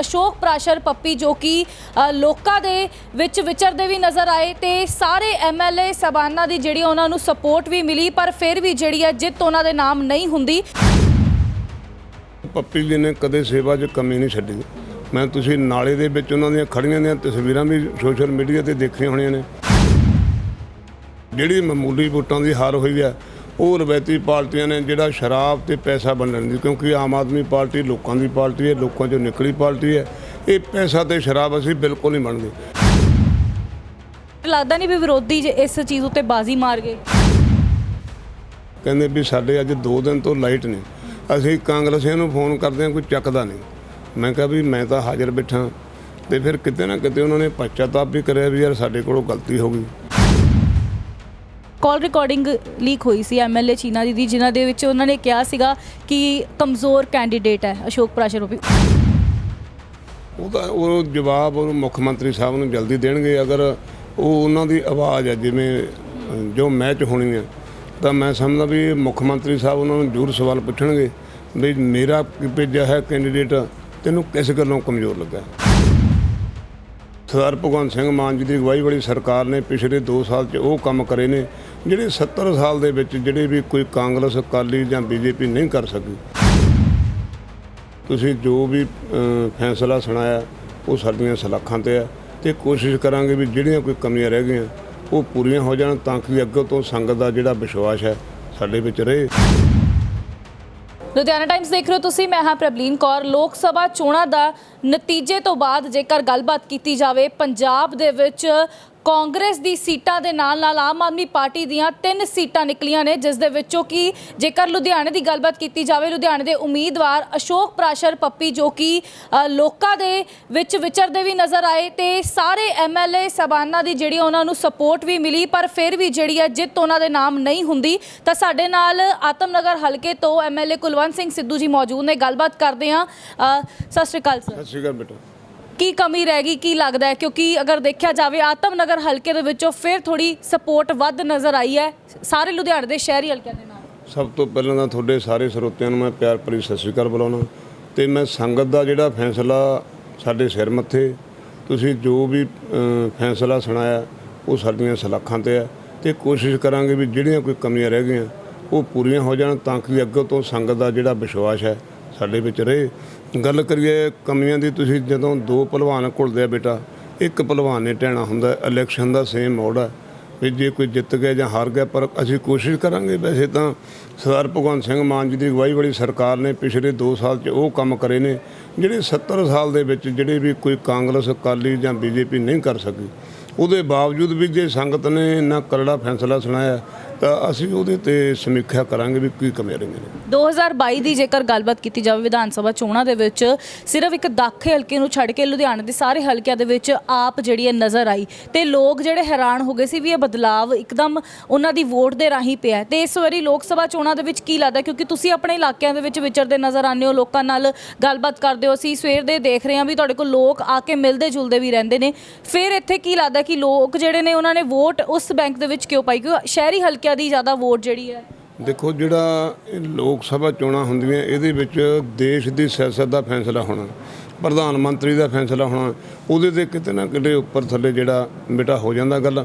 ਅਸ਼ੋਕ ਪ੍ਰਾਸ਼ਰ ਪੱਪੀ ਜੋ ਕਿ ਲੋਕਾਂ ਦੇ ਵਿੱਚ ਵਿਚਰਦੇ ਵੀ ਨਜ਼ਰ ਆਏ ਤੇ ਸਾਰੇ ਐਮਐਲਏ ਸਬਾਨਾ ਦੀ ਜਿਹੜੀ ਉਹਨਾਂ ਨੂੰ ਸਪੋਰਟ ਵੀ ਮਿਲੀ, ਪਰ ਫਿਰ ਵੀ ਜਿਹੜੀ ਹੈ ਜਿੱਤ ਉਹਨਾਂ ਦੇ ਨਾਮ ਨਹੀਂ ਹੁੰਦੀ। ਪੱਪੀ ਜੀ ਨੇ ਕਦੇ ਸੇਵਾ 'ਚ ਕਮੀ ਨਹੀਂ ਛੱਡੀ। ਮੈਂ ਤੁਸੀਂ ਨਾਲੇ ਦੇ ਵਿੱਚ ਉਹਨਾਂ ਦੀਆਂ ਖੜੀਆਂ ਦੀਆਂ ਤਸਵੀਰਾਂ ਵੀ ਸੋਸ਼ਲ ਮੀਡੀਆ ਤੇ ਦੇਖੀਆਂ ਹੋਣੀਆਂ ਨੇ। ਜਿਹੜੀ ਮਾਮੂਲੀ ਵੋਟਾਂ ਦੀ ਹਾਰ ਹੋਈ ਹੈ ਉਹ ਰਵਾਇਤੀ ਪਾਰਟੀਆਂ ਨੇ ਜਿਹੜਾ ਸ਼ਰਾਬ ਤੇ ਪੈਸਾ ਵੰਡਣ ਦੀ ਕਿਉਂਕਿ ਆਮ ਆਦਮੀ ਪਾਰਟੀ ਲੋਕਾਂ ਦੀ ਪਾਰਟੀ ਹੈ ਲੋਕਾਂ 'ਚੋਂ ਨਿਕਲੀ ਪਾਰਟੀ ਹੈ ਇਹ ਪੈਸਾ ਤੇ ਸ਼ਰਾਬ ਅਸੀਂ ਬਿਲਕੁਲ ਨਹੀਂ ਮੰਨਦੇ ਲੱਗਦਾ ਨਹੀਂ ਵੀ ਵਿਰੋਧੀ ਜੇ ਇਸ ਚੀਜ਼ ਉੱਤੇ ਬਾਜ਼ੀ ਮਾਰ ਗਏ। ਕਹਿੰਦੇ ਵੀ ਸਾਡੇ ਅੱਜ 2 ਦਿਨ ਤੋਂ ਲਾਈਟ ਨਹੀਂ। ਅਸੀਂ ਕਾਂਗਰਸੀਆਂ ਨੂੰ ਫੋਨ ਕਰਦੇ ਹਾਂ ਕੋਈ ਚੱਕਦਾ ਨਹੀਂ। ਮੈਂ ਕਿਹਾ ਵੀ ਮੈਂ ਤਾਂ ਹਾਜ਼ਰ ਬੈਠਾ। ਤੇ ਫਿਰ ਕਿਤੇ ਨਾ ਕਿਤੇ ਉਹਨਾਂ ਨੇ ਪਛਤਾਪ ਵੀ ਕਰਿਆ ਵੀ ਯਾਰ ਸਾਡੇ ਕੋਲੋਂ ਗਲਤੀ ਹੋ ਗਈ। ਕਾਲ ਰਿਕਾਰਡਿੰਗ ਲੀਕ ਹੋਈ ਸੀ ਐਮਐਲਏ ਚੀਨਾ ਦੀ ਦੀ ਜਿਨ੍ਹਾਂ ਦੇ ਵਿੱਚ ਉਹਨਾਂ ਨੇ ਕਿਹਾ ਸੀਗਾ ਕਿ ਕਮਜ਼ੋਰ ਕੈਂਡੀਡੇਟ ਹੈ ਅਸ਼ੋਕ ਪ੍ਰਾਸ਼ਰ ਪੱਪੀ ਉਹਦਾ ਉਹ ਜਵਾਬ ਉਹ ਮੁੱਖ ਮੰਤਰੀ ਸਾਹਿਬ ਨੂੰ ਜਲਦੀ ਦੇਣਗੇ ਅਗਰ ਉਹ ਉਹਨਾਂ ਦੀ ਆਵਾਜ਼ ਹੈ ਜਿਵੇਂ ਅ, ਜੋ ਮੈਚ ਹੋਣੀ ਹੈ ਤਾਂ ਮੈਂ ਸਮਝਦਾ ਵੀ ਮੁੱਖ ਮੰਤਰੀ ਸਾਹਿਬ ਉਹਨਾਂ ਨੂੰ ਜ਼ਰੂਰ ਸਵਾਲ ਪੁੱਛਣਗੇ ਵੀ ਮੇਰਾ ਭੇਜਿਆ ਹੈ ਕੈਂਡੀਡੇਟ ਤੈਨੂੰ ਕਿਸ ਗੱਲੋਂ ਕਮਜ਼ੋਰ ਲੱਗਾ? ਸਰਦਾਰ ਭਗਵੰਤ ਸਿੰਘ ਮਾਨ ਜੀ ਦੀ ਅਗਵਾਈ ਵਾਲੀ ਸਰਕਾਰ ਨੇ ਪਿਛਲੇ 2 ਸਾਲ 'ਚ ਉਹ ਕੰਮ ਕਰੇ ਨੇ ਜਿਹੜੇ 70 ਸਾਲ ਦੇ ਵਿੱਚ ਜਿਹੜੇ ਵੀ ਕੋਈ ਕਾਂਗਰਸ, ਅਕਾਲੀ ਜਾਂ ਬੀਜੇਪੀ ਨਹੀਂ ਕਰ ਸਕੀ। ਤੁਸੀਂ ਜੋ ਵੀ ਫੈਸਲਾ ਸੁਣਾਇਆ, ਉਹ ਸਾਡੀਆਂ ਸਲਾਖਾਂ ਤੇ ਹੈ ਤੇ ਕੋਸ਼ਿਸ਼ ਕਰਾਂਗੇ ਵੀ ਜਿਹੜੀਆਂ ਕੋਈ ਕਮੀਆਂ ਰਹਿ ਗਈਆਂ, ਉਹ ਪੂਰੀਆਂ ਹੋ ਜਾਣ ਤਾਂ ਕਿ ਅੱਗੇ ਤੋਂ ਸੰਗਤ ਦਾ ਜਿਹੜਾ ਵਿਸ਼ਵਾਸ ਹੈ ਸਾਡੇ ਵਿੱਚ ਰਹੇ। ਲੁਧਿਆਣਾ ਟਾਈਮਸ ਦੇਖ ਰਹੇ ਹੋ ਤੁਸੀਂ, ਮੈਂ ਹਾਂ ਪ੍ਰਬਲੀਨ ਕੌਰ। ਲੋਕ ਸਭਾ ਚੋਣਾਂ ਦਾ ਨਤੀਜੇ ਤੋਂ ਬਾਅਦ ਜੇਕਰ ਗੱਲਬਾਤ ਕੀਤੀ ਜਾਵੇ, ਪੰਜਾਬ ਦੇ ਵਿੱਚ ਕਾਂਗਰਸ ਦੀ ਸੀਟਾਂ ਦੇ ਨਾਲ ਨਾਲ ਆਮ ਆਦਮੀ ਪਾਰਟੀ ਦੀਆਂ ਤਿੰਨ ਸੀਟਾਂ ਨਿਕਲੀਆਂ ਨੇ, ਜਿਸ ਦੇ ਵਿੱਚੋਂ ਕਿ ਜੇਕਰ ਲੁਧਿਆਣੇ ਦੀ ਗੱਲਬਾਤ ਕੀਤੀ ਜਾਵੇ, ਲੁਧਿਆਣੇ ਦੇ ਉਮੀਦਵਾਰ ਅਸ਼ੋਕ ਪ੍ਰਾਸ਼ਰ ਪੱਪੀ ਜੋ ਕਿ ਲੋਕਾਂ ਦੇ ਵਿੱਚ ਵਿਚਰਦੇ ਵੀ ਨਜ਼ਰ ਆਏ ਤੇ ਸਾਰੇ ਐਮਐਲਏ ਸਬਾਨਾ ਦੀ ਜਿਹੜੀ ਉਹਨਾਂ ਨੂੰ ਸਪੋਰਟ ਵੀ ਮਿਲੀ, ਪਰ ਫਿਰ ਵੀ ਜਿਹੜੀ ਹੈ ਜਿੱਤ ਉਹਨਾਂ ਦੇ ਨਾਮ ਨਹੀਂ ਹੁੰਦੀ। ਤਾਂ ਸਾਡੇ ਨਾਲ ਆਤਮਨਗਰ ਹਲਕੇ ਤੋਂ ਐਮਐਲਏ ਕੁਲਵੰਤ ਸਿੰਘ ਸਿੱਧੂ ਜੀ ਮੌਜੂਦ ਨੇ, ਗੱਲਬਾਤ ਕਰਦੇ ਹਾਂ। ਸਤਿ ਸ਼੍ਰੀ ਅਕਾਲ, ਸਰ। ਸਤਿ ਸ਼੍ਰੀ ਅਕਾਲ, ਬੇਟਾ। ਕੀ ਕਮੀ ਰਹਿ ਗਈ, ਕੀ ਲੱਗਦਾ ਹੈ? ਕਿਉਂਕਿ ਅਗਰ ਦੇਖਿਆ ਜਾਵੇ, ਆਤਮ ਨਗਰ ਹਲਕੇ ਦੇ ਵਿੱਚੋਂ ਫਿਰ ਥੋੜੀ ਸਪੋਰਟ ਵੱਧ ਨਜ਼ਰ ਆਈ ਹੈ। ਸਾਰੇ ਲੁਧਿਆਣੇ ਦੇ ਸ਼ਹਿਰੀ ਹਲਕਿਆਂ ਦੇ ਨਾਲ। ਸਭ ਤੋਂ ਪਹਿਲਾਂ ਤਾਂ ਤੁਹਾਡੇ ਸਾਰੇ ਸਰੋਤਿਆਂ ਨੂੰ ਮੈਂ ਪਿਆਰ ਭਰੀ ਸਤਿ ਸ਼੍ਰੀ ਅਕਾਲ ਬੁਲਾਉਣਾ। ਤੇ ਮੈਂ ਸੰਗਤ ਦਾ ਜਿਹੜਾ ਫੈਸਲਾ ਸਾਡੇ ਸਿਰ ਮੱਥੇ, ਤੁਸੀਂ ਜੋ ਵੀ ਫੈਸਲਾ ਸੁਣਾਇਆ, ਉਹ ਸਾਡੀਆਂ ਸਲਾਖਾਂ ਤੇ ਹੈ। ਤੇ ਕੋਸ਼ਿਸ਼ ਕਰਾਂਗੇ ਵੀ ਜਿਹੜੀਆਂ ਕੋਈ ਕਮੀਆਂ ਰਹਿ ਗਈਆਂ, ਉਹ ਪੂਰੀਆਂ ਹੋ ਜਾਣ ਤਾਂ ਕਿ ਅੱਗੇ ਤੋਂ ਸੰਗਤ ਦਾ ਜਿਹੜਾ ਵਿਸ਼ਵਾਸ ਹੈ, ਸਾਡੇ ਵਿੱਚ ਰਹੇ। ਗੱਲ ਕਰੀਏ ਕਮੀਆਂ ਦੀ, ਤੁਸੀਂ ਜਦੋਂ ਦੋ ਪਹਿਲਵਾਨ ਘੁਲਦੇ ਆ ਬੇਟਾ, ਇੱਕ ਪਹਿਲਵਾਨ ਨੇ ਟਹਿਣਾ ਹੁੰਦਾ ਇਲੈਕਸ਼ਨ ਦਾ ਸੇਮ ਮੋੜ ਹੈ ਵੀ ਜੇ ਕੋਈ ਜਿੱਤ ਗਿਆ ਜਾਂ ਹਾਰ ਗਿਆ, ਪਰ ਅਸੀਂ ਕੋਸ਼ਿਸ਼ ਕਰਾਂਗੇ ਵੈਸੇ ਤਾਂ ਸਰਦਾਰ ਭਗਵੰਤ ਸਿੰਘ ਮਾਨ ਜੀ ਦੀ ਅਗਵਾਈ ਵਾਲੀ ਸਰਕਾਰ ਨੇ ਪਿਛਲੇ 2 ਸਾਲ 'ਚ ਉਹ ਕੰਮ ਕਰੇ ਨੇ, ਜਿਹੜੇ 70 ਸਾਲ ਦੇ ਵਿੱਚ ਜਿਹੜੇ ਵੀ ਕੋਈ ਕਾਂਗਰਸ, ਅਕਾਲੀ ਜਾਂ ਬੀਜੇਪੀ ਨਹੀਂ ਕਰ ਸਕੀ, ਉਹਦੇ ਬਾਵਜੂਦ ਵੀ ਜੇ ਸੰਗਤ ਨੇ ਇੰਨਾ ਕਰੜਾ ਫੈਸਲਾ ਸੁਣਾਇਆ ਤਾਂ ਅਸੀਂ ਉਹਦੇ ਤੇ ਸਮੀਖਿਆ ਕਰਾਂਗੇ ਵੀ ਕੀ ਕਮੀਆਂ ਰਹੀਆਂ ਨੇ। 2022 ਦੀ ਜੇਕਰ ਗੱਲਬਾਤ ਕੀਤੀ ਜਾਵੇ ਵਿਧਾਨ ਸਭਾ ਚੋਣਾਂ ਦੇ ਵਿੱਚ, ਸਿਰਫ ਇੱਕ ਦਾਖੇ ਹਲਕੇ ਨੂੰ ਛੱਡ ਕੇ ਲੁਧਿਆਣੇ ਦੇ ਸਾਰੇ ਹਲਕਿਆਂ ਦੇ ਵਿੱਚ ਆਪ ਜਿਹੜੀ ਹੈ ਨਜ਼ਰ ਆਈ ਤੇ ਲੋਕ ਜਿਹੜੇ ਹੈਰਾਨ ਹੋ ਗਏ ਸੀ ਵੀ ਇਹ ਬਦਲਾਵ ਇੱਕਦਮ ਉਹਨਾਂ ਦੀ ਵੋਟ ਦੇ ਰਾਹੀਂ ਪਿਆ ਹੈ। ਤੇ ਇਸ ਵਾਰੀ ਲੋਕ ਸਭਾ ਚੋਣਾਂ ਦੇ ਵਿੱਚ ਕੀ ਲੱਗਦਾ ਕਿਉਂਕਿ ਤੁਸੀਂ ਆਪਣੇ ਇਲਾਕਿਆਂ ਦੇ ਵਿੱਚ ਵਿਚਰਦੇ ਨਜ਼ਰ ਆਉਂਦੇ ਹੋ, ਲੋਕਾਂ ਨਾਲ ਗੱਲਬਾਤ ਕਰਦੇ ਹੋ। ਅਸੀਂ ਸਵੇਰ ਦੇ ਦੇਖ ਰਹੇ ਹਾਂ ਵੀ ਤੁਹਾਡੇ ਕੋਲ ਲੋਕ ਆ ਕੇ ਮਿਲਦੇ ਜੁਲਦੇ ਵੀ ਰਹਿੰਦੇ ਨੇ। ਫਿਰ ਇੱਥੇ ਕੀ ਲੱਗਦਾ ਕਿ ਲੋਕ ਜਿਹੜੇ ਨੇ ਉਹਨਾਂ ਨੇ ਵੋਟ ਉਸ ਬੈਂਕ ਦੇ ਵਿੱਚ ਕਿਉਂ ਪਾਈ? ਕਿਉਂ ਸ਼ਹਿਰੀ ਹਲਕੇ ਹਲਕਿਆਂ ਦੀ ਜ਼ਿਆਦਾ ਵੋਟ ਜਿਹੜੀ ਹੈ? ਦੇਖੋ, ਜਿਹੜਾ ਇਹ ਲੋਕ ਸਭਾ ਚੋਣਾਂ ਹੁੰਦੀਆਂ, ਇਹਦੇ ਵਿੱਚ ਦੇਸ਼ ਦੀ ਸਿਆਸਤ ਦਾ ਫੈਸਲਾ ਹੋਣਾ, ਪ੍ਰਧਾਨ ਮੰਤਰੀ ਦਾ ਫੈਸਲਾ ਹੋਣਾ, ਉਹਦੇ ਤੇ ਕਿਤੇ ਨਾ ਕਿਤੇ ਉੱਪਰ ਥੱਲੇ ਜਿਹੜਾ ਬੇਟਾ ਹੋ ਜਾਂਦਾ ਗੱਲ।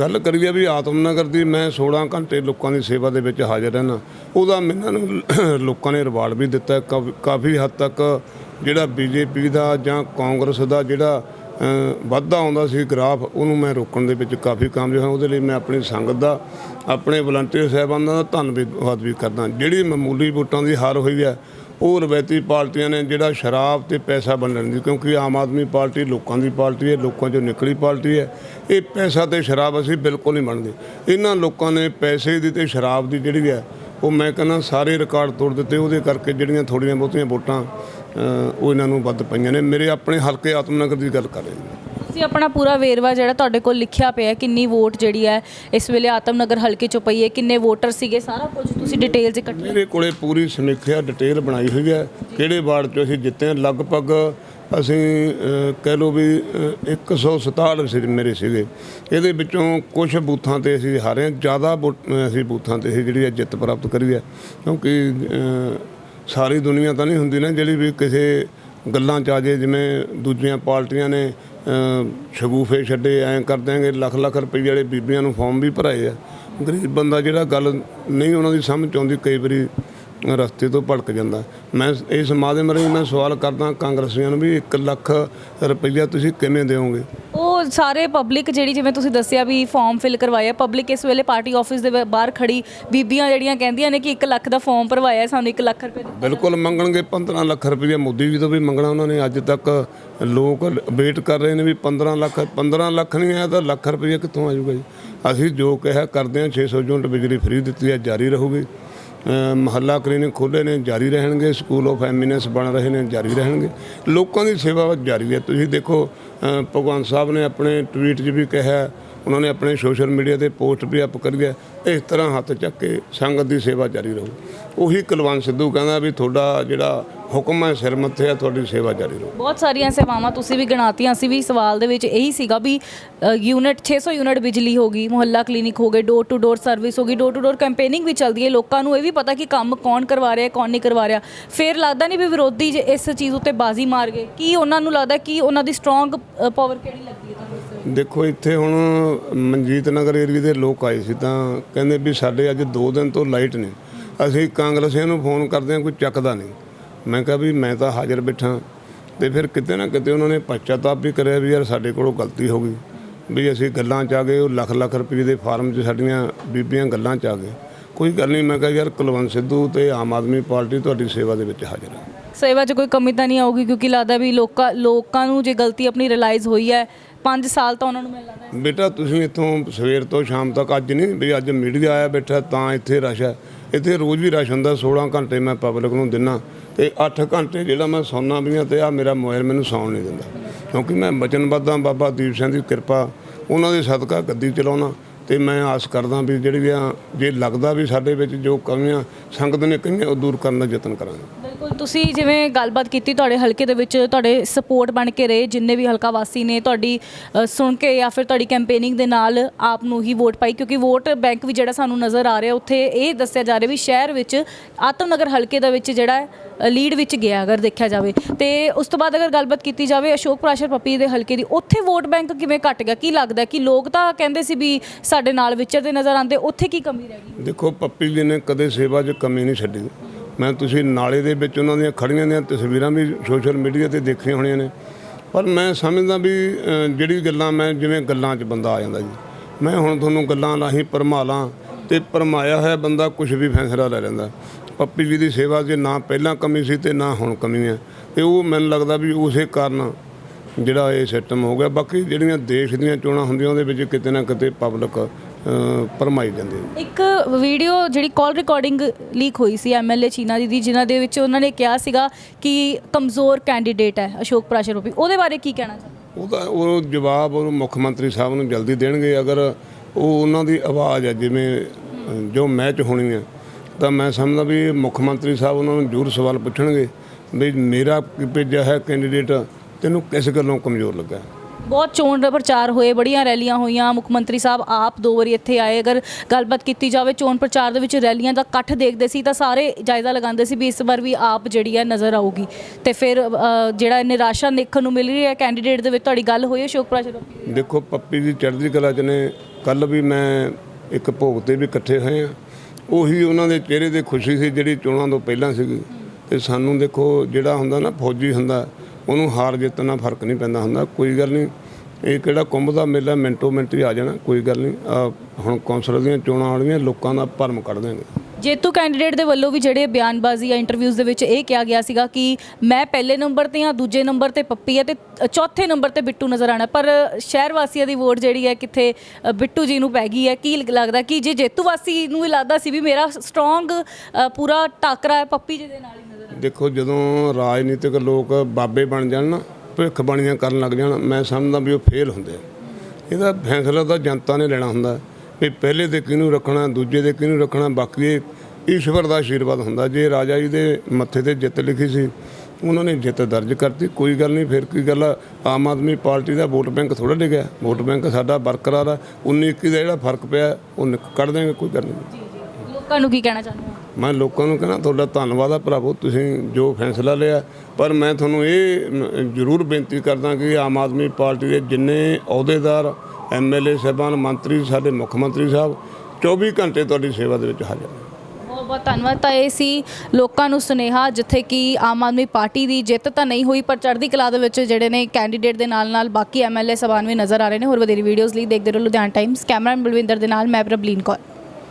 ਗੱਲ ਕਰੀਏ ਵੀ ਆਤਮਨਗਰ ਦੀ ਮੈਂ 16 ਘੰਟੇ ਲੋਕਾਂ ਦੀ ਸੇਵਾ ਦੇ ਵਿੱਚ ਹਾਜ਼ਰ ਰਹਿਣਾ ਉਹਦਾ ਮੈਨੂੰ ਨੂੰ ਲੋਕਾਂ ਨੇ ਰਿਵਾਰਡ ਵੀ ਦਿੱਤਾ ਕਾਫੀ- ਹੱਦ ਤੱਕ ਜਿਹੜਾ ਬੀਜੇਪੀ ਦਾ ਜਾਂ ਕਾਂਗਰਸ ਦਾ ਜਿਹੜਾ ਵਾਧਾ ਆਉਂਦਾ ਸੀ ਗ੍ਰਾਫ, ਉਹਨੂੰ ਮੈਂ ਰੋਕਣ ਦੇ ਵਿੱਚ ਕਾਫੀ ਕਾਮਯਾਬ ਹਾਂ। ਉਹਦੇ ਲਈ ਮੈਂ ਆਪਣੀ ਸੰਗਤ ਦਾ, ਆਪਣੇ ਵਲੰਟੀਅਰ ਸਾਹਿਬਾਨਾਂ ਦਾ ਧੰਨਵਾਦ ਵੀ ਕਰਦਾ ਜਿਹੜੀ ਮਾਮੂਲੀ ਵੋਟਾਂ ਦੀ ਹਾਰ ਹੋਈ ਹੈ, ਉਹ ਰਵਾਇਤੀ ਪਾਰਟੀਆਂ ਨੇ ਜਿਹੜਾ ਸ਼ਰਾਬ ਤੇ ਪੈਸਾ ਵੰਡਣ ਦੀ, ਕਿਉਂਕਿ ਆਮ ਆਦਮੀ ਪਾਰਟੀ ਲੋਕਾਂ ਦੀ ਪਾਰਟੀ ਹੈ, ਲੋਕਾਂ 'ਚੋਂ ਨਿਕਲੀ ਪਾਰਟੀ ਹੈ। ਇਹ ਪੈਸਾ ਤੇ ਸ਼ਰਾਬ ਅਸੀਂ ਬਿਲਕੁਲ ਨਹੀਂ ਮੰਨਦੇ ਇਹਨਾਂ ਲੋਕਾਂ ਨੇ ਪੈਸੇ ਦੀ ਤੇ ਸ਼ਰਾਬ ਦੀ ਜਿਹੜੀ ਹੈ, ਉਹ ਮੈਂ ਕਹਿੰਦਾ ਸਾਰੇ ਰਿਕਾਰਡ ਤੋੜ ਦਿੱਤੇ। ਉਹਦੇ ਕਰਕੇ ਜਿਹੜੀਆਂ ਥੋੜੀਆਂ ਬਹੁਤੀਆਂ ਵੋਟਾਂ ਉਹ ਇਹਨਾਂ ਨੂੰ ਵੱਧ ਪਈਆਂ ਨੇ। ਮੇਰੇ ਆਪਣੇ ਹਲਕੇ ਆਤਮਨਗਰ ਦੀ ਗੱਲ ਕਰ ਰਹੇ ਹਾਂ। ਤੁਸੀਂ ਆਪਣਾ ਪੂਰਾ ਵੇਰਵਾ ਜਿਹੜਾ ਤੁਹਾਡੇ ਕੋਲ ਲਿਖਿਆ ਪਿਆ ਹੈ, ਕਿੰਨੀ ਵੋਟ ਜਿਹੜੀ ਹੈ ਇਸ ਵੇਲੇ ਆਤਮਨਗਰ ਹਲਕੇ ਚੋਂ ਪਈ ਹੈ ਕਿੰਨੇ ਵੋਟਰ ਸੀਗੇ ਸਾਰਾ ਕੁਝ ਤੁਸੀਂ ਡਿਟੇਲ 'ਚ ਇਕੱਠੀ ਮੇਰੇ ਕੋਲੇ ਪੂਰੀ ਸਮੀਖਿਆ ਡਿਟੇਲ ਬਣਾਈ ਹੋਈ ਹੈ। ਕਿਹੜੇ ਵਾਰਡ 'ਚੋਂ ਅਸੀਂ ਜਿੱਤੇ ਹਾਂ? ਲਗਭਗ ਅਸੀਂ ਕਹਿ ਲਓ ਵੀ ਅ, 167 ਸੀ ਮੇਰੇ ਸੀਗੇ। ਇਹਦੇ ਵਿੱਚੋਂ ਕੁਝ ਬੂਥਾਂ ਤੇ ਅਸੀਂ ਹਾਰੇ ਹਾਂ। ਜ਼ਿਆਦਾ ਅਸੀਂ ਬੂਥਾਂ ਤੇ ਅਸੀਂ ਜਿਹੜੀ ਜਿੱਤ ਪ੍ਰਾਪਤ ਕਰੀ ਹੈ। ਕਿਉਂਕਿ ਸਾਰੀ ਦੁਨੀਆ ਤਾਂ ਨਹੀਂ ਹੁੰਦੀ ਨਾ ਜਿਹੜੀ ਵੀ ਕਿਸੇ ਗੱਲਾਂ ਚ ਆ ਜੇ, ਜਿਵੇਂ ਦੂਜੀਆਂ ਪਾਰਟੀਆਂ ਨੇ ਸ਼ਗੂਫੇ ਛੱਡੇ, ਐਂ ਕਰ ਦਿਆਂਗੇ, ਲੱਖ ਲੱਖ ਰੁਪਏ ਵਾਲੇ ਬੀਬੀਆਂ ਨੂੰ ਫਾਰਮ ਵੀ ਭਰਾਏ ਆ। ਗਰੀਬ ਬੰਦਾ ਜਿਹੜਾ ਗੱਲ ਨਹੀਂ ਉਹਨਾਂ ਦੀ ਸਮਝ ਆਉਂਦੀ, ਕਈ ਵਾਰੀ ਰਸਤੇ ਤੋਂ ਭਟਕ ਜਾਂਦਾ। ਮੈਂ ਇਸ ਮਾਧਿਅਮ ਰਾਹੀਂ ਮੈਂ ਸਵਾਲ ਕਰਦਾ ਕਾਂਗਰਸੀਆਂ ਨੂੰ ਵੀ 1 ਲੱਖ ਰੁਪਈਆ ਤੁਸੀਂ ਕਿਵੇਂ ਦਿਓਗੇ? ਉਹ ਸਾਰੇ ਪਬਲਿਕ ਜਿਹੜੀ ਜਿਵੇਂ ਤੁਸੀਂ ਦੱਸਿਆ ਵੀ ਫਾਰਮ ਫਿਲ ਕਰਵਾਇਆ ਪਬਲਿਕ ਇਸ ਵੇਲੇ ਪਾਰਟੀ ਆਫਿਸ ਦੇ ਬਾਹਰ ਖੜੀ ਬੀਬੀਆਂ ਜਿਹੜੀਆਂ ਕਹਿੰਦੀਆਂ ਨੇ ਕਿ 1 ਲੱਖ ਦਾ ਫਾਰਮ ਭਰਵਾਇਆ ਸਾਨੂੰ 1 ਲੱਖ ਰੁਪਏ। ਬਿਲਕੁਲ ਮੰਗਣਗੇ 15 ਲੱਖ ਰੁਪਈਆ ਮੋਦੀ ਜੀ ਤੋਂ ਵੀ ਮੰਗਣਾ ਉਹਨਾਂ ਨੇ। ਅੱਜ ਤੱਕ ਲੋਕ ਵੇਟ ਕਰ ਰਹੇ ਨੇ ਵੀ 15 ਲੱਖ 15 ਲੱਖ ਨਹੀਂ ਆਇਆ ਤਾਂ ਲੱਖ ਰੁਪਈਆ ਕਿੱਥੋਂ ਆ ਜਾਊਗਾ ਜੀ? ਅਸੀਂ ਜੋ ਕਿਹਾ ਕਰਦੇ ਹਾਂ 600 ਯੂਨਿਟ ਬਿਜਲੀ ਫ੍ਰੀ ਦਿੱਤੀ ਹੈ ਜਾਰੀ ਰਹੂਗੀ। ਮੁਹੱਲਾ ਕਲੀਨਿਕ ਖੋਲ੍ਹੇ ਨੇ ਜਾਰੀ ਰਹਿਣਗੇ ਸਕੂਲ ਆਫ ਐਮਿਨੈਂਸ ਬਣ ਰਹੇ ਨੇ ਜਾਰੀ ਰਹਿਣਗੇ। ਲੋਕਾਂ ਦੀ ਸੇਵਾ ਜਾਰੀ ਹੈ। ਤੁਸੀਂ ਦੇਖੋ ਅ, ਭਗਵੰਤ ਸਾਹਿਬ ਨੇ ਆਪਣੇ ਟਵੀਟ 'ਚ ਵੀ ਕਿਹਾ ਉਹਨਾਂ ਨੇ ਆਪਣੇ ਸੋਸ਼ਲ ਮੀਡੀਆ ਤੇ ਪੋਸਟ ਵੀ ਅਪ ਕਰੀ ਹੈ ਇਸ ਤਰ੍ਹਾਂ ਹੱਥ ਚੱਕ ਕੇ ਸੰਗਤ ਦੀ ਸੇਵਾ ਜਾਰੀ ਰਹੂ। ਉਹੀ ਕੁਲਵੰਤ ਸਿੱਧੂ ਕਹਿੰਦਾ ਵੀ ਤੁਹਾਡਾ ਜਿਹੜਾ ਹੁਕਮ ਹੈ ਸਿਰ ਮੱਥੇ ਹੈ ਤੁਹਾਡੀ ਸੇਵਾ ਜਾਰੀ ਰਹੂ। ਬਹੁਤ ਸਾਰੀਆਂ ਸੇਵਾਵਾਂ ਤੁਸੀਂ ਵੀ ਗਿਣਾਤੀਆਂ ਸੀ ਵੀ ਸਵਾਲ ਦੇ ਵਿੱਚ ਇਹੀ ਸੀਗਾ ਵੀ ਅ, ਯੂਨਿਟ 600 ਯੂਨਿਟ ਬਿਜਲੀ ਹੋ ਗਈ ਮੁਹੱਲਾ ਕਲੀਨਿਕ ਹੋ ਗਏ ਡੋਰ ਟੂ ਡੋਰ ਸਰਵਿਸ ਹੋ ਗਈ ਡੋਰ ਟੂ ਡੋਰ ਕੈਂਪੇਨਿੰਗ ਵੀ ਚੱਲਦੀ ਹੈ ਲੋਕਾਂ ਨੂੰ ਇਹ ਵੀ ਪਤਾ ਕਿ ਕੰਮ ਕੌਣ ਕਰਵਾ ਰਿਹਾ ਕੌਣ ਨਹੀਂ ਕਰਵਾ ਰਿਹਾ। ਫਿਰ ਲੱਗਦਾ ਨਹੀਂ ਵੀ ਵਿਰੋਧੀ ਜੇ ਇਸ ਚੀਜ਼ ਉੱਤੇ ਬਾਜ਼ੀ ਮਾਰ ਗਏ। ਕੀ ਉਹਨਾਂ ਨੂੰ ਲੱਗਦਾ ਕਿ ਉਹਨਾਂ ਦੀ ਸਟਰੋਂਗ ਪਾਵਰ ਕਿਹੜੀ ਲੱਗਦੀ ਹੈ ਦੇਖੋ, ਇੱਥੇ ਹੁਣ ਮਨਜੀਤ ਨਗਰ ਏਰੀਏ ਦੇ ਲੋਕ ਆਏ ਸੀ ਤਾਂ ਕਹਿੰਦੇ ਵੀ ਸਾਡੇ ਅੱਜ 2 ਦਿਨ ਤੋਂ ਲਾਈਟ ਨਹੀਂ। ਅਸੀਂ ਕਾਂਗਰਸੀਆਂ ਨੂੰ ਫੋਨ ਕਰਦੇ ਹਾਂ, ਕੋਈ ਚੱਕਦਾ ਨਹੀਂ। ਮੈਂ ਕਿਹਾ ਵੀ ਮੈਂ ਤਾਂ ਹਾਜ਼ਰ ਬੈਠਾ। ਤੇ ਫਿਰ ਕਿਤੇ ਨਾ ਕਿਤੇ ਉਹਨਾਂ ਨੇ ਪਛਤਾਤਾਪ ਵੀ ਕਰਿਆ ਵੀ ਯਾਰ ਸਾਡੇ ਕੋਲੋਂ ਗਲਤੀ ਹੋ ਗਈ। ਵੀ ਅਸੀਂ ਗੱਲਾਂ ਚ ਆ ਗਏ, ਉਹ ਲੱਖ ਲੱਖ ਰੁਪਏ ਦੇ ਫਾਰਮ 'ਚ ਸਾਡੀਆਂ ਬੀਬੀਆਂ ਗੱਲਾਂ ਚ ਆ ਗਏ। ਕੋਈ ਗੱਲ ਨਹੀਂ, ਮੈਂ ਕਿਹਾ ਯਾਰ ਕੁਲਵੰਤ ਸਿੱਧੂ ਤੇ ਆਮ ਆਦਮੀ ਪਾਰਟੀ ਤੁਹਾਡੀ ਸੇਵਾ ਦੇ ਵਿੱਚ ਹਾਜ਼ਰ ਹੈ ਸੇਵਾ 'ਚ ਕੋਈ ਕਮੀ ਤਾਂ ਨਹੀਂ ਆਊਗੀ, ਕਿਉਂਕਿ ਲੱਗਦਾ ਵੀ ਲੋਕਾਂ ਲੋਕਾਂ ਨੂੰ ਜੇ ਗਲਤੀ ਆਪਣੀ ਰਿਅਲਾਈਜ਼ ਹੋਈ ਹੈ 5 ਸਾਲ ਤਾਂ ਉਹਨਾਂ ਨੂੰ ਮਿਲ ਲੱਗਦਾ ਬੇਟਾ, ਤੁਸੀਂ ਇੱਥੋਂ ਸਵੇਰ ਤੋਂ ਸ਼ਾਮ ਤੱਕ ਅੱਜ ਨਹੀਂ ਵੀ ਅੱਜ ਮੀਡੀਆ ਆਇਆ ਬੈਠਾ, ਤਾਂ ਇੱਥੇ ਰਸ਼ ਹੈ। ਇੱਥੇ ਰੋਜ਼ ਵੀ ਰਸ਼ ਹੁੰਦਾ 16 ਘੰਟੇ ਮੈਂ ਪਬਲਿਕ ਨੂੰ ਦਿੰਨਾ ਤੇ 8 ਘੰਟੇ ਜਿਹੜਾ ਮੈਂ ਸੌਣਾ ਵੀ ਹਾਂ ਤੇ ਆ ਮੇਰਾ ਮੋਬਾਈਲ ਮੈਨੂੰ ਸੌਣ ਨਹੀਂ ਦਿੰਦਾ। ਕਿਉਂਕਿ ਮੈਂ ਵਚਨਬੱਧ ਹਾਂ ਬਾਬਾ ਦੀਪ ਸਿੰਘ ਦੀ ਕਿਰਪਾ, ਉਹਨਾਂ ਦੇ ਸਦਕਾ ਗੱਦੀ ਚਲਾਉਣਾ ਤੇ ਮੈਂ ਆਸ ਕਰਦਾ ਵੀ ਜਿਹੜੀਆਂ ਜੇ ਲੱਗਦਾ ਵੀ ਸਾਡੇ ਵਿੱਚ ਜੋ ਕਮੀਆਂ, ਸੰਗਤ ਨੇ ਕਈਆਂ ਉਹ ਦੂਰ ਕਰਨ ਦਾ ਯਤਨ ਕਰਾਂਗੇ। ਬਿਲਕੁਲ ਤੁਸੀਂ ਜਿਵੇਂ ਗੱਲਬਾਤ ਕੀਤੀ ਤੁਹਾਡੇ ਹਲਕੇ ਦੇ ਵਿੱਚ ਤੁਹਾਡੇ ਸਪੋਰਟ ਬਣ ਕੇ ਰਹੇ ਜਿੰਨੇ ਵੀ ਹਲਕਾ ਵਾਸੀ ਨੇ ਤੁਹਾਡੀ ਅ, ਸੁਣ ਕੇ ਜਾਂ ਫਿਰ ਤੁਹਾਡੀ ਕੈਂਪੇਨਿੰਗ ਦੇ ਨਾਲ ਆਪ ਨੂੰ ਹੀ ਵੋਟ ਪਾਈ ਕਿਉਂਕਿ ਵੋਟ ਬੈਂਕ ਵੀ ਜਿਹੜਾ ਸਾਨੂੰ ਨਜ਼ਰ ਆ ਰਿਹਾ ਉੱਥੇ ਇਹ ਦੱਸਿਆ ਜਾ ਰਿਹਾ ਵੀ ਸ਼ਹਿਰ ਵਿੱਚ ਆਤਮਨਗਰ ਹਲਕੇ ਦੇ ਵਿੱਚ ਜਿਹੜਾ ਲੀਡ ਵਿੱਚ ਗਿਆ ਅਗਰ ਦੇਖਿਆ ਜਾਵੇ। ਤੇ ਉਸ ਤੋਂ ਬਾਅਦ ਅਗਰ ਗੱਲਬਾਤ ਕੀਤੀ ਜਾਵੇ ਅਸ਼ੋਕ ਪ੍ਰਾਸ਼ਰ ਪੱਪੀ ਦੇ ਹਲਕੇ ਦੀ ਉੱਥੇ ਵੋਟ ਬੈਂਕ ਕਿਵੇਂ ਘਟ ਗਿਆ? ਕੀ ਲੱਗਦਾ ਕਿ ਲੋਕ ਤਾਂ ਕਹਿੰਦੇ ਸੀ ਵੀ ਸਾਡੇ ਨਾਲ ਵਿਚਰਦੇ ਨਜ਼ਰ ਆਉਂਦੇ ਉੱਥੇ ਕੀ ਕਮੀ ਰਹਿ ਗਈ? ਦੇਖੋ ਪੱਪੀ ਜੀ ਨੇ ਕਦੇ ਸੇਵਾ 'ਚ ਕਮੀ ਨਹੀਂ ਛੱਡੀ। ਮੈਂ ਤੁਸੀਂ ਨਾਲੇ ਦੇ ਵਿੱਚ ਉਹਨਾਂ ਦੀਆਂ ਖੜੀਆਂ ਦੀਆਂ ਤਸਵੀਰਾਂ ਵੀ ਸੋਸ਼ਲ ਮੀਡੀਆ ਤੇ ਦੇਖੀਆਂ ਹੋਣੀਆਂ ਨੇ। ਪਰ ਮੈਂ ਸਮਝਦਾ ਵੀ ਜਿਹੜੀ ਗੱਲਾਂ ਮੈਂ, ਜਿਵੇਂ ਗੱਲਾਂ 'ਚ ਬੰਦਾ ਆ ਜਾਂਦਾ ਜੀ। ਮੈਂ ਹੁਣ ਤੁਹਾਨੂੰ ਗੱਲਾਂ ਰਾਹੀਂ ਪਰਮਾਲਾਂ ਤੇ ਪਰਮਾਇਆ ਹੋਇਆ ਬੰਦਾ ਕੁਝ ਵੀ ਫੈਸਲਾ ਲੈ ਲੈਂਦਾ। ਪੱਪੀ ਜੀ ਦੀ ਸੇਵਾ 'ਚ ਨਾ ਪਹਿਲਾਂ ਕਮੀ ਸੀ ਤੇ ਨਾ ਹੁਣ ਕਮੀ ਹੈ ਤੇ ਉਹ ਮੈਨੂੰ ਲੱਗਦਾ ਵੀ ਉਸੇ ਕਾਰਨ ਜਿਹੜਾ ਇਹ ਸਿਸਟਮ ਹੋ ਗਿਆ। ਬਾਕੀ ਜਿਹੜੀਆਂ ਦੇਸ਼ ਦੀਆਂ ਚੋਣਾਂ ਹੁੰਦੀਆਂ, ਉਹਦੇ ਵਿੱਚ ਕਿਤੇ ਨਾ ਕਿਤੇ ਪਬਲਿਕ ਪਰਮਾਈ ਜਾਂਦੀ ਇੱਕ ਵੀਡੀਓ ਜਿਹੜੀ ਕਾਲ ਰਿਕਾਰਡਿੰਗ ਲੀਕ ਹੋਈ ਸੀ ਐਮਐਲਏ ਚੀਨਾ ਦੀ ਦੀ ਜਿਨ੍ਹਾਂ ਦੇ ਵਿੱਚ ਉਹਨਾਂ ਨੇ ਕਿਹਾ ਸੀਗਾ ਕਿ ਕਮਜ਼ੋਰ ਕੈਂਡੀਡੇਟ ਹੈ ਅਸ਼ੋਕ ਪ੍ਰਾਸ਼ਰ ਉਹਦੇ ਬਾਰੇ ਕੀ ਕਹਿਣਾ ਚਾਹੁੰਦੇ ਉਹਦਾ ਉਹ ਜਵਾਬ ਉਹ ਮੁੱਖ ਮੰਤਰੀ ਸਾਹਿਬ ਨੂੰ ਜਲਦੀ ਦੇਣਗੇ। ਅਗਰ ਉਹ ਉਹਨਾਂ ਦੀ ਆਵਾਜ਼ ਹੈ ਜਿਵੇਂ ਜੋ ਮੈਚ ਹੋਣੀ ਹੈ ਤਾਂ ਮੈਂ ਸਮਝਦਾ ਵੀ ਮੁੱਖ ਮੰਤਰੀ ਸਾਹਿਬ ਉਹਨਾਂ ਨੂੰ ਜ਼ਰੂਰ ਸਵਾਲ ਪੁੱਛਣਗੇ ਵੀ ਮੇਰਾ ਭੇਜਿਆ ਹੈ ਕੈਂਡੀਡੇਟ ਤੈਨੂੰ ਕਿਸ ਗੱਲੋਂ ਕਮਜ਼ੋਰ ਲੱਗਾ? ਬਹੁਤ ਚੋਣ ਦਾ ਪ੍ਰਚਾਰ ਹੋਏ, ਬੜੀਆਂ ਰੈਲੀਆਂ ਹੋਈਆਂ। ਮੁੱਖ ਮੰਤਰੀ ਸਾਹਿਬ ਆਪ ਦੋ ਵਾਰੀ ਇੱਥੇ ਆਏ। ਅਗਰ ਗੱਲਬਾਤ ਕੀਤੀ ਜਾਵੇ ਚੋਣ ਪ੍ਰਚਾਰ ਦੇ ਵਿੱਚ ਰੈਲੀਆਂ ਦਾ ਇਕੱਠ ਦੇਖਦੇ ਸੀ ਤਾਂ ਸਾਰੇ ਜਾਇਜ਼ਾ ਲਗਾਉਂਦੇ ਸੀ ਵੀ ਇਸ ਵਾਰ ਵੀ ਆਪ ਜਿਹੜੀ ਹੈ ਨਜ਼ਰ ਆਊਗੀ। ਤੇ ਫਿਰ ਜਿਹੜਾ ਨਿਰਾਸ਼ਾ ਦੇਖਣ ਨੂੰ ਮਿਲ ਰਹੀ ਹੈ ਕੈਂਡੀਡੇਟ ਦੇ ਵਿੱਚ ਤੁਹਾਡੀ ਗੱਲ ਹੋਈ ਹੈ, ਅਸ਼ੋਕ ਪ੍ਰਾਸ਼ਰ ਦੇਖੋ, ਪੱਪੀ ਦੀ ਚੜ੍ਹਦੀ ਕਲਾ ਚ ਨੇ। ਕੱਲ ਵੀ ਮੈਂ ਇੱਕ ਭੋਗ ਤੇ ਵੀ ਇਕੱਠੇ ਹੋਏ ਆ ਉਹੀ ਉਹਨਾਂ ਦੇ ਚਿਹਰੇ ਤੇ ਖੁਸ਼ੀ ਸੀ ਜਿਹੜੀ ਚੋਣਾਂ ਤੋਂ ਪਹਿਲਾਂ ਸੀਗੀ। ਤੇ ਸਾਨੂੰ ਦੇਖੋ, ਜਿਹੜਾ ਹੁੰਦਾ ਨਾ, ਫੌਜੀ ਹੁੰਦਾ ਉਹਨੂੰ ਹਾਰ ਜਿੱਤ ਨਾਲ ਫ਼ਰਕ ਨਹੀਂ ਪੈਂਦਾ ਹੁੰਦਾ, ਕੋਈ ਗੱਲ ਨਹੀਂ। ਇਹ ਕਿਹੜਾ ਕੁੰਭ ਦਾ ਮੇਲਾ, ਮਿੰਟੋ ਮਿੰਟ ਹੀ ਆ ਜਾਣਾ, ਕੋਈ ਗੱਲ ਨਹੀਂ। ਆਹ ਹੁਣ ਕੌਂਸਲਰ ਦੀਆਂ ਚੋਣਾਂ ਆਉਣਗੀਆਂ, ਲੋਕਾਂ ਦਾ ਭਰਮ ਕੱਢ ਦੇਣਗੇ। ਜੇਤੂ ਕੈਂਡੀਡੇਟ ਦੇ ਵੱਲੋਂ ਵੀ ਜਿਹੜੇ ਬਿਆਨਬਾਜ਼ੀ ਜਾਂ ਇੰਟਰਵਿਊਜ਼ ਦੇ ਵਿੱਚ ਇਹ ਕਿਹਾ ਗਿਆ ਸੀਗਾ ਕਿ ਮੈਂ ਪਹਿਲੇ ਨੰਬਰ ਤੇ ਹਾਂ, ਦੂਜੇ ਨੰਬਰ ਤੇ ਪੱਪੀ ਹੈ ਤੇ ਚੌਥੇ ਨੰਬਰ ਤੇ ਬਿੱਟੂ ਨਜ਼ਰ ਆਣਾ ਪਰ ਸ਼ਹਿਰ ਵਾਸੀਆਂ ਦੀ ਵੋਟ ਜਿਹੜੀ ਹੈ ਕਿੱਥੇ ਬਿੱਟੂ ਜੀ ਨੂੰ ਪੈ ਗਈ ਹੈ। ਕੀ ਲੱਗਦਾ ਕਿ ਜੇ ਜੇਤੂ ਵਾਸੀ ਨੂੰ ਇਹ ਲੱਗਦਾ ਸੀ ਵੀ ਮੇਰਾ ਸਟਰੋਂਗ ਪੂਰਾ ਟਾਕਰਾ ਹੈ ਪੱਪੀ ਜੀ ਦੇ ਨਾਲ ਦੇਖੋ, ਜਦੋਂ ਰਾਜਨੀਤਿਕ ਲੋਕ ਬਾਬੇ ਬਣ ਜਾਣ ਨਾ, ਭਵਿੱਖ ਬਾਣੀਆਂ ਕਰਨ ਲੱਗ ਜਾਣ, ਮੈਂ ਸਮਝਦਾ ਵੀ ਉਹ ਫੇਲ ਹੁੰਦੇ ਆ। ਇਹਦਾ ਫੈਸਲਾ ਤਾਂ ਜਨਤਾ ਨੇ ਲੈਣਾ ਹੁੰਦਾ। ਵੀ ਪਹਿਲੇ ਦੇ ਕਿਹਨੂੰ ਰੱਖਣਾ, ਦੂਜੇ ਦੇ ਕਿਹਨੂੰ ਰੱਖਣਾ, ਬਾਕੀ ਇਹ ਈਸ਼ਵਰ ਦਾ ਆਸ਼ੀਰਵਾਦ ਹੁੰਦਾ। ਜੇ ਰਾਜਾ ਜੀ ਦੇ ਮੱਥੇ ਤੇ ਜਿੱਤ ਲਿਖੀ ਸੀ, ਉਹਨਾਂ ਨੇ ਜਿੱਤ ਦਰਜ ਕਰਤੀ। ਕੋਈ ਗੱਲ ਨਹੀਂ, ਫਿਰ ਕੀ ਗੱਲ ਆਮ ਆਦਮੀ ਪਾਰਟੀ ਦਾ ਵੋਟ ਬੈਂਕ ਥੋੜਾ ਡਿੱਗਿਆ। ਵੋਟ ਬੈਂਕ ਸਾਡਾ ਬਰਕਰਾਰ ਆ। 19 21 ਦਾ ਜਿਹੜਾ ਫ਼ਰਕ ਪਿਆ, ਉਹ ਨਿਕ- ਕੱਢ ਦੇਂਗੇ ਕੋਈ ਗੱਲ ਨਹੀਂ। ਜੀ ਜੀ ਲੋਕ ਲੋਕਾਂ ਨੂੰ ਕੀ ਕਹਿਣਾ ਚਾਹੁੰਦੇ ਹੋ? ਮੈਂ ਲੋਕਾਂ ਨੂੰ ਕਹਿੰਦਾ ਤੁਹਾਡਾ ਧੰਨਵਾਦ ਆ ਭਰਾਵੋ ਤੁਸੀਂ ਜੋ ਫੈਸਲਾ ਲਿਆ। ਪਰ ਮੈਂ ਤੁਹਾਨੂੰ ਇਹ ਜ਼ਰੂਰ ਬੇਨਤੀ ਕਰਦਾ ਕਿ ਆਮ ਆਦਮੀ ਪਾਰਟੀ ਦੇ ਜਿੰਨੇ ਅਹੁਦੇਦਾਰ ਐਮਐਲਏ ਸਾਹਿਬਾਨ ਮੰਤਰੀ ਸਾਡੇ ਮੁੱਖ ਮੰਤਰੀ ਸਾਹਿਬ 24 ਘੰਟੇ ਤੁਹਾਡੀ ਸੇਵਾ ਦੇ ਵਿੱਚ ਹਾਜ਼ਰ ਨੇ। ਬਹੁਤ ਬਹੁਤ ਧੰਨਵਾਦ। ਤਾਂ ਇਹ ਸੀ ਲੋਕਾਂ ਨੂੰ ਸੁਨੇਹਾ ਜਿੱਥੇ ਕਿ ਆਮ ਆਦਮੀ ਪਾਰਟੀ ਦੀ ਜਿੱਤ ਤਾਂ ਨਹੀਂ ਹੋਈ ਪਰ ਚੜ੍ਹਦੀ ਕਲਾ ਦੇ ਵਿੱਚ ਜਿਹੜੇ ਨੇ ਕੈਂਡੀਡੇਟ ਦੇ ਨਾਲ ਨਾਲ ਬਾਕੀ ਐਮਐਲਏ ਸਭਾਨ ਵੀ ਨਜ਼ਰ ਆ ਰਹੇ ਨੇ। ਹੋਰ ਵਧੇਰੀ ਵੀਡੀਓਜ਼ ਲਈ ਦੇਖਦੇ ਰਹੋ ਲੁਧਿਆਣਾ ਟਾਈਮਸ ਕੈਮਰਾਮੈਨ ਬਲਵਿੰਦਰ ਦੇ ਨਾਲ ਮੈਂ ਪ੍ਰਬਲੀਨ ਕੌਰ।